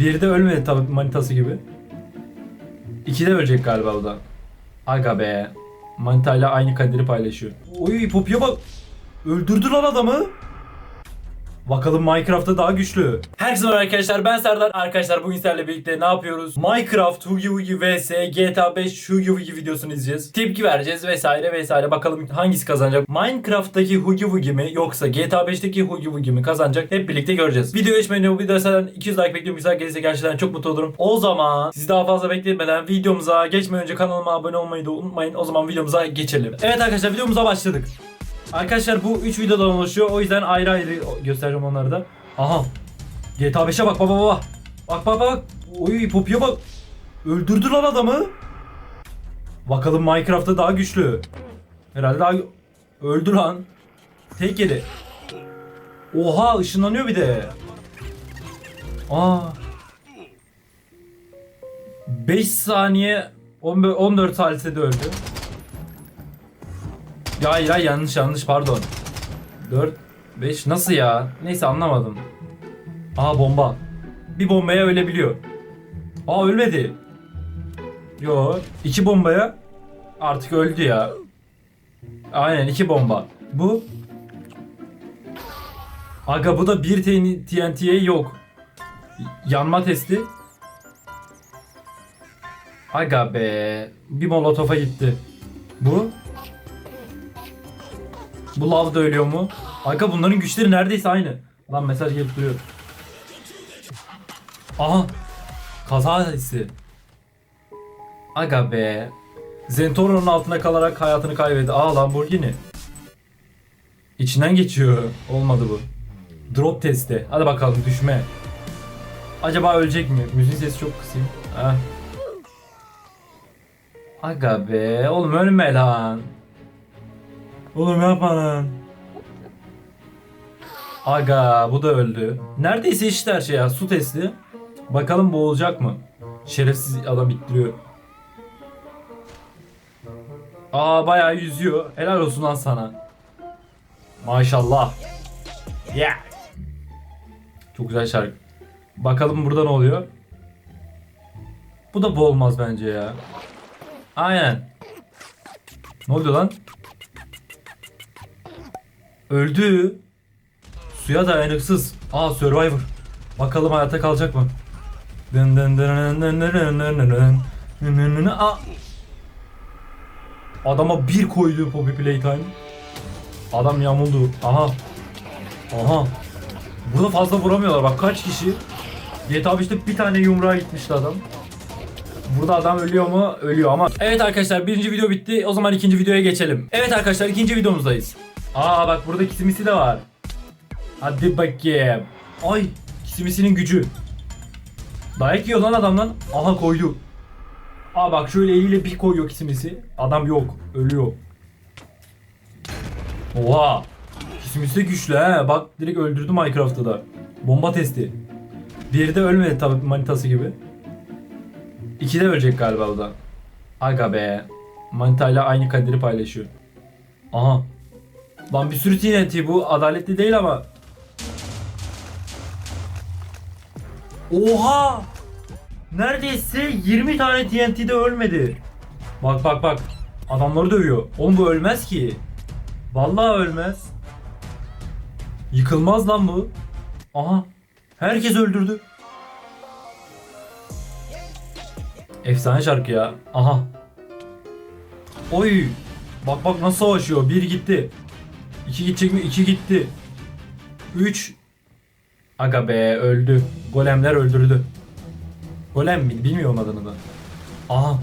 Biri de ölmedi tabii manitası gibi. İki de ölecek galiba o da. Aga be. Manitayla aynı kaderi paylaşıyor. Oy Poppy'e bak. Öldürdü lan adamı. Bakalım Minecraft'ta daha güçlü. Herkese merhaba arkadaşlar ben Serdar. Arkadaşlar bugün sizlerle birlikte ne yapıyoruz? Minecraft Hugi Hugi vs GTA 5 Hugi Hugi videosunu izleyeceğiz. Tepki vereceğiz vesaire vesaire. Bakalım hangisi kazanacak? Minecraft'taki Hugi Hugi mi yoksa GTA 5'teki Hugi Hugi mi kazanacak? Hep birlikte göreceğiz. Video önce bu videoya zaten 200 like bekliyorum. Güzel gelirse gerçekten çok mutlu olurum. O zaman sizi daha fazla bekletmeden videomuza geçmeden önce kanalıma abone olmayı da unutmayın. O zaman videomuza geçelim. Evet arkadaşlar videomuza başladık. Arkadaşlar bu 3 videodan oluşuyor. O yüzden ayrı ayrı göstereceğim onları da. Aha. GTA 5'e bak baba baba. Bak bak bak. Oy Poppy'e bak. Öldürdü lan adamı. Bakalım Minecraft'ta daha güçlü. Herhalde daha öldü lan. Tek yedi. Oha ışınlanıyor bir de. Aa. 5 saniye 15 14 saniyede öldü. Ya hayır yanlış yanlış pardon. 4 5 nasıl ya? Neyse anlamadım. Aa bomba. Bir bombaya ölebiliyor. Aa ölmedi. Yo iki bombaya artık öldü ya. Aynen iki bomba. Bu Aga bu da bir TNT'ye yok. Yanma testi. Aga be. Bir molotofa gitti. Bu bu lav da ölüyor mu? Aga bunların güçleri neredeyse aynı. Lan mesaj gelip duruyor. Aha. Kaza hissi. Aga be. Zentorno'nun altına kalarak hayatını kaybetti. Aa Lamborghini. İçinden geçiyor. Olmadı bu. Drop testi. Hadi bakalım düşme. Acaba ölecek mi? Müziğin sesi çok kısayım. Ha. Aga be. Oğlum ölme lan. Oğlum yapma lan. Aga bu da öldü. Neredeyse eşit her şey ya. Su testi. Bakalım boğulacak mı? Şerefsiz adam ittiriyor. Aa bayağı yüzüyor. Helal olsun lan sana. Maşallah. Yeah. Çok güzel şarkı. Bakalım burada ne oluyor? Bu da boğulmaz bence ya. Aynen. Ne oluyor lan? Öldü. Suya dayanıksız. Aa Survivor. Bakalım hayatta kalacak mı? Dın dın dın dın dın dın dın Adama bir koydu Poppy Playtime. Adam yamuldu. Aha. Aha. Burada fazla vuramıyorlar. Bak kaç kişi. GTA 5'te işte bir tane yumruğa gitmişti adam. Burada adam ölüyor mu? Ölüyor ama. Evet arkadaşlar birinci video bitti. O zaman ikinci videoya geçelim. Evet arkadaşlar ikinci videomuzdayız. Aa bak burada kisimisi de var. Hadi bakayım. Ay kisimisinin gücü. Dayak yiyor lan adamdan. Aha koydu. Aa bak şöyle eliyle bir koyuyor kisimisi. Adam yok. Ölüyor. Oha. Kisimisi de güçlü he. Bak direkt öldürdü Minecraft'ta da. Bomba testi. Biri de ölmedi tabii manitası gibi. İki de ölecek galiba o da. Aga be. Manitayla aynı kaderi paylaşıyor. Aha. Lan bir sürü TNT bu adaletli değil ama. Oha! Neredeyse 20 tane TNT'de ölmedi. Bak bak bak. Adamları dövüyor. Oğlum bu ölmez ki. Vallahi ölmez. Yıkılmaz lan bu. Aha. Herkes öldürdü. Efsane şarkı ya. Aha. Oy. Bak bak nasıl savaşıyor. Bir gitti. İki gidecek mi? İki gitti. Üç. Aga be öldü. Golemler öldürdü. Golem mi? Bilmiyorum adını da. Aha.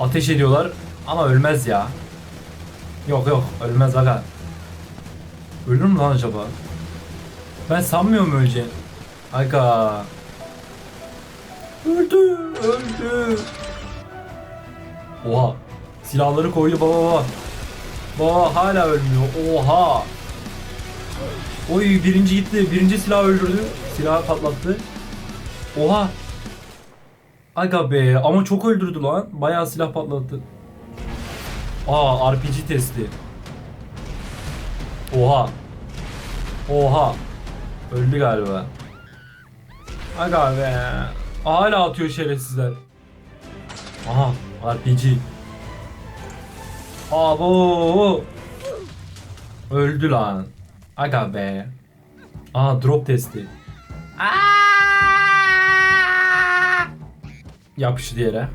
Ateş ediyorlar ama ölmez ya. Yok yok ölmez aga. Ölür mü lan acaba? Ben sanmıyorum öleceğini. Aga. Öldü, öldü. Oha. Silahları koydu baba baba. Baba hala ölmüyor. Oha. Oy birinci gitti. Birinci silah öldürdü. Silah patlattı. Oha. Aga be ama çok öldürdü lan. Bayağı silah patlattı. Aa RPG testi. Oha. Oha. Öldü galiba. Aga be. Hala atıyor şerefsizler. Aha RPG. Abo. Öldü lan. Aga be. Aa drop testi. Aa! Yapıştı yere.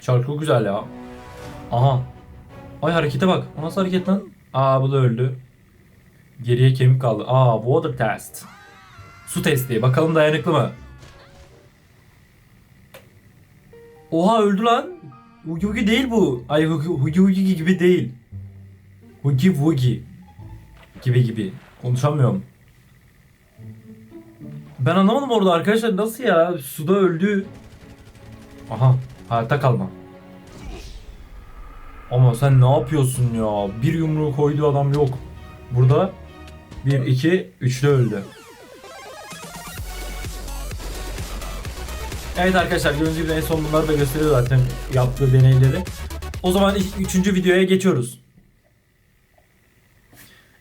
Şarkı güzel ya. Aha. Ay harekete bak. O nasıl hareket lan? Aa bu da öldü. Geriye kemik kaldı. Aa water test. Su testi. Bakalım dayanıklı mı? Oha öldü lan. Hugi Hugi değil bu. Ay Hugi Hugi, Hugi gibi değil. Hugi Wugi gibi gibi. Konuşamıyorum. Ben anlamadım orada arkadaşlar nasıl ya? Suda öldü. Aha hayatta kalma. Ama sen ne yapıyorsun ya? Bir yumruğu koyduğu adam yok. Burada 1, 2, 3'lü öldü. Evet arkadaşlar gördüğünüz gibi en son bunları da gösteriyor zaten yaptığı deneyleri. O zaman ilk- üçüncü videoya geçiyoruz.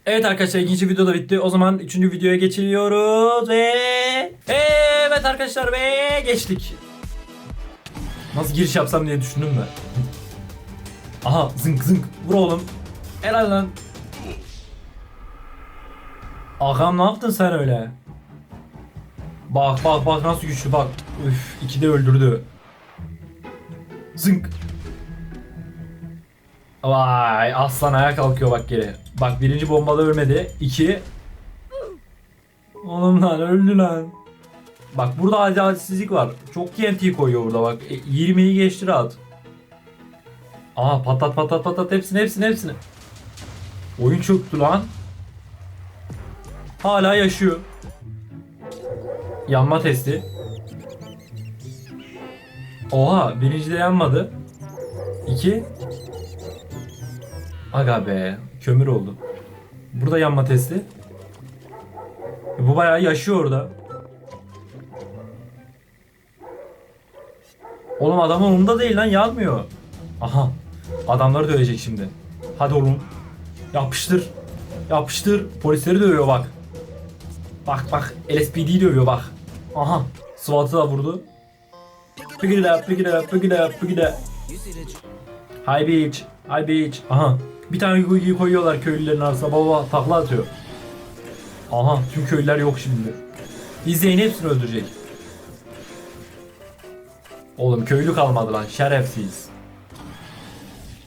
Evet arkadaşlar ikinci video da bitti. O zaman üçüncü videoya geçiyoruz ve... Evet arkadaşlar ve geçtik. Nasıl giriş yapsam diye düşündüm de. Aha zınk zınk vur oğlum. Helal lan. Ağam ne yaptın sen öyle? Bak bak bak nasıl güçlü bak. Üf iki de öldürdü. Zınk. Vay aslan ayağa kalkıyor bak geri. Bak birinci bombada ölmedi. İki. Oğlum lan öldü lan. Bak burada adaletsizlik var. Çok TNT koyuyor burada bak. E, 20'yi geçti rahat. Aa patlat patlat patlat hepsini hepsini hepsini. Oyun çöktü lan. Hala yaşıyor. Yanma testi. Oha birinci de yanmadı. İki. Aga be kömür oldu. Burada yanma testi. E, Bu bayağı yaşıyor orada. Oğlum adamın umurunda değil lan yanmıyor. Aha adamları dövecek şimdi. Hadi oğlum. Yapıştır. Yapıştır. Polisleri dövüyor bak. Bak bak LSPD'yi dövüyor bak. Aha SWAT'ı da vurdu. Pick it up, pick it up, pick it up, pick it up. High beach, high beach. Aha. Bir tane Gugi'yi koyuyorlar köylülerin arasına. Baba takla atıyor. Aha tüm köylüler yok şimdi. İzleyin hepsini öldürecek. Oğlum köylü kalmadı lan şerefsiz.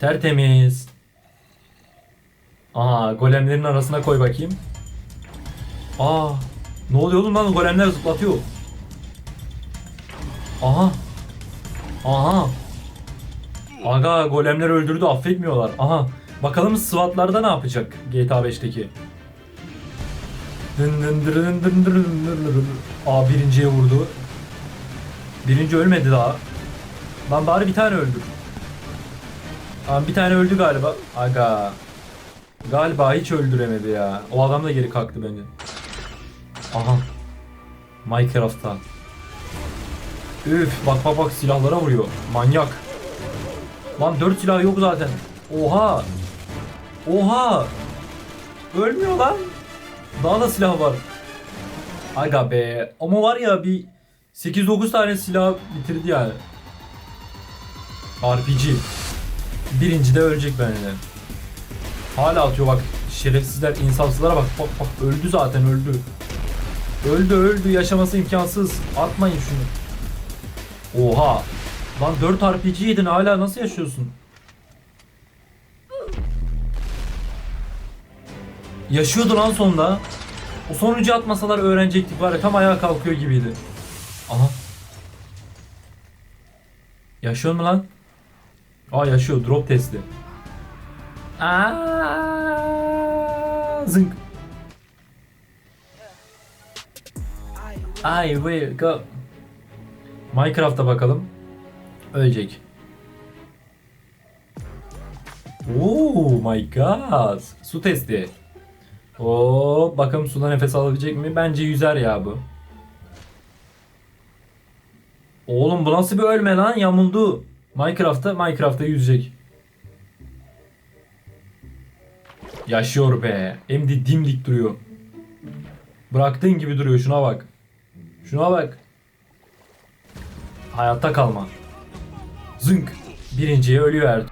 Tertemiz. Aha golemlerin arasına koy bakayım. Aa ne oluyor oğlum lan golemler zıplatıyor. Aha. Aha. Aga golemler öldürdü affetmiyorlar. Aha. Bakalım SWAT'larda ne yapacak GTA 5'teki. Dın dın dırın dın dırın dın dırın. Aa birinciye vurdu. Birinci ölmedi daha. Lan bari bir tane öldür. Aa bir tane öldü galiba. Aga. Galiba hiç öldüremedi ya. O adam da geri kalktı bence. Aha. Minecraft'ta. Üf bak bak bak silahlara vuruyor. Manyak. Lan 4 silah yok zaten. Oha. Oha. Ölmüyor lan. Daha da silah var. Aga be. Ama var ya bir 8-9 tane silah bitirdi yani. RPG. Birinci de ölecek bence. Hala atıyor bak. Şerefsizler, insafsızlara bak. Bak bak öldü zaten öldü. Öldü öldü yaşaması imkansız. Atmayın şunu. Oha. Lan 4 RPG yedin hala nasıl yaşıyorsun? Yaşıyordu lan sonunda. O sonuncu atmasalar öğrenecektik var ya tam ayağa kalkıyor gibiydi. Aha. Yaşıyor mu lan? Aa yaşıyor drop testi. Aa, zınk. I will go. Minecraft'a bakalım. Ölecek. Oh my god. Su testi. Oo, bakalım suda nefes alabilecek mi? Bence yüzer ya bu. Oğlum bu nasıl bir ölme lan? Yamuldu. Minecraft'ta Minecraft'ta yüzecek. Yaşıyor be. Hem de dimdik duruyor. Bıraktığın gibi duruyor şuna bak. Şuna bak. Hayatta kalma. Zınk. Birinciye ölüverdi.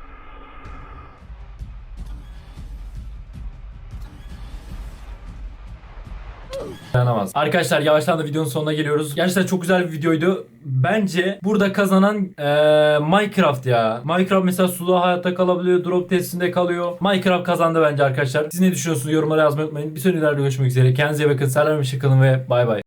Dayanamaz. Arkadaşlar yavaştan da videonun sonuna geliyoruz. Gerçekten çok güzel bir videoydu. Bence burada kazanan eee, Minecraft ya. Minecraft mesela sulu hayatta kalabiliyor. Drop testinde kalıyor. Minecraft kazandı bence arkadaşlar. Siz ne düşünüyorsunuz? Yorumlara yazmayı unutmayın. Bir sonraki videoda görüşmek üzere. Kendinize iyi bakın. Selam kalın ve bay bay.